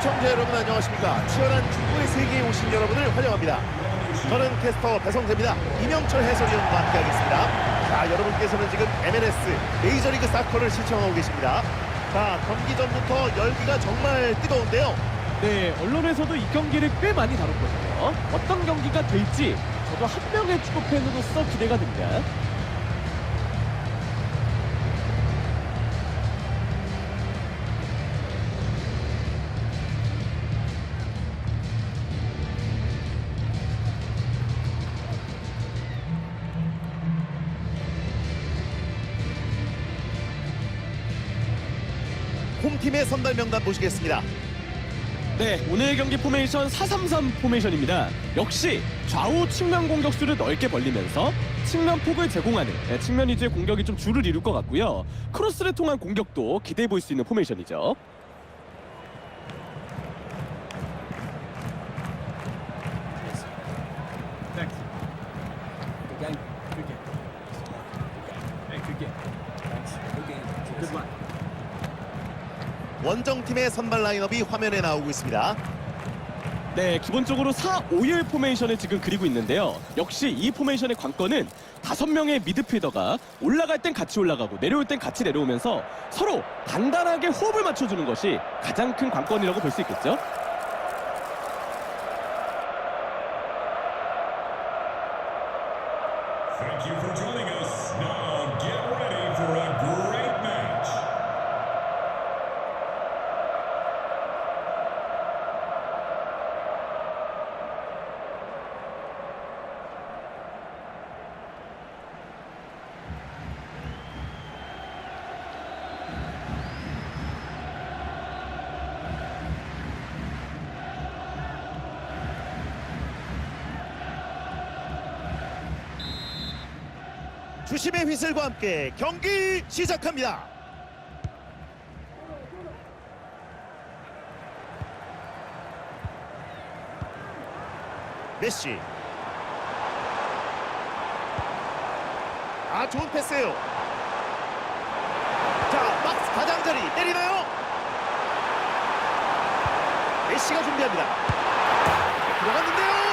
시청자 여러분 안녕하십니까? 치열한 축구의 세계에 오신 여러분을 환영합니다. 저는 캐스터 배성재입니다. 이명철 해설위원과 함께하겠습니다. 자 여러분께서는 지금 MLS 메이저리그 사커를 시청하고 계십니다. 자 경기 전부터 열기가 정말 뜨거운데요. 네, 언론에서도 이 경기를 꽤 많이 다뤘거든요. 어떤 경기가 될지 저도 한 명의 축구 팬으로서 기대가 됩니다. 홈팀의 선발 명단 보시겠습니다 네, 오늘 경기 포메이션 433 포메이션입니다. 역시 좌우 측면 공격수를 넓게 벌리면서 측면 폭을 제공하는 네, 측면 위주의 공격이 좀 주를 이룰 것 같고요. 크로스를 통한 공격도 기대해 볼 수 있는 포메이션이죠. 원정팀의 선발 라인업이 화면에 나오고 있습니다 네, 기본적으로 4-5일 포메이션을 지금 그리고 있는데요. 역시 이 포메이션의 관건은 다섯 명의 미드필더가 올라갈 땐 같이 올라가고 내려올 땐 같이 내려오면서 서로 간단하게 호흡을 맞춰주는 것이 가장 큰 관건이라고 볼 수 있겠죠. Thank you for joining us. Now 주심의 휘슬과 함께 경기 시작합니다. 메시. 아 좋은 패스예요. 자 박스 가장자리 때리나요? 메시가 준비합니다. 들어갔는데요. 아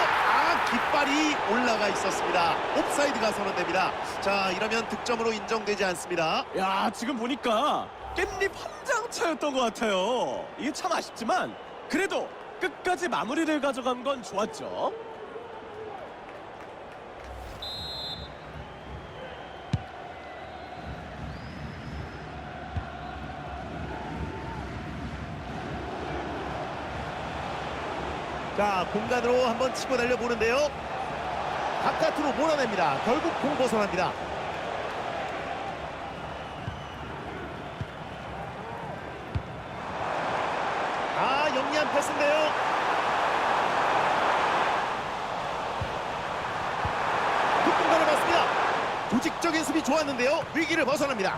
깃발이 올라가 있었습니다 옵사이드가 선언됩니다 자 이러면 득점으로 인정되지 않습니다 야, 지금 보니까 깻잎 한 장 차였던 것 같아요. 이게 참 아쉽지만 그래도 끝까지 마무리를 가져간 건 좋았죠. 자 공간으로 한번 치고 달려보는데요. 바깥으로 몰아냅니다. 결국 공 벗어납니다. 아 영리한 패스인데요. 뒷공간을 봤습니다. 조직적인 수비 좋았는데요. 위기를 벗어납니다.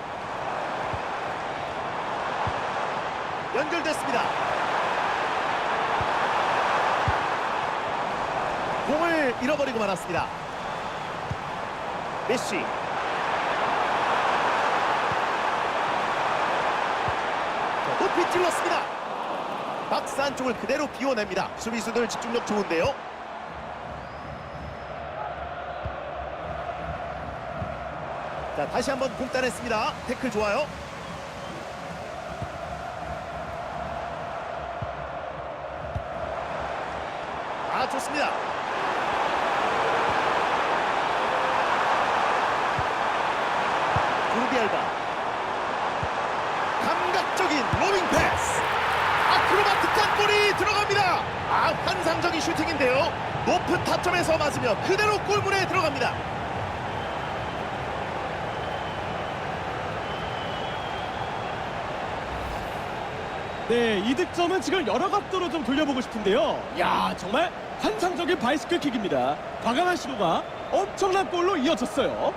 연결됐습니다 공을 잃어버리고 말았습니다. 메시. 자, 높이 찔렀습니다. 박스 안쪽을 그대로 비워냅니다. 수비수들 집중력 좋은데요. 자, 다시 한번 공 따냈습니다. 태클 좋아요. 아, 좋습니다. 조르비 알바 감각적인 로빙 패스 아크로바틱한 볼이 들어갑니다 아 환상적인 슈팅인데요 높은 타점에서 맞으며 그대로 골문에 들어갑니다 네, 이 득점은 지금 여러 각도로 좀 돌려보고 싶은데요. 야, 정말 환상적인 바이스클 킥입니다. 과감한 시도가 엄청난 골로 이어졌어요.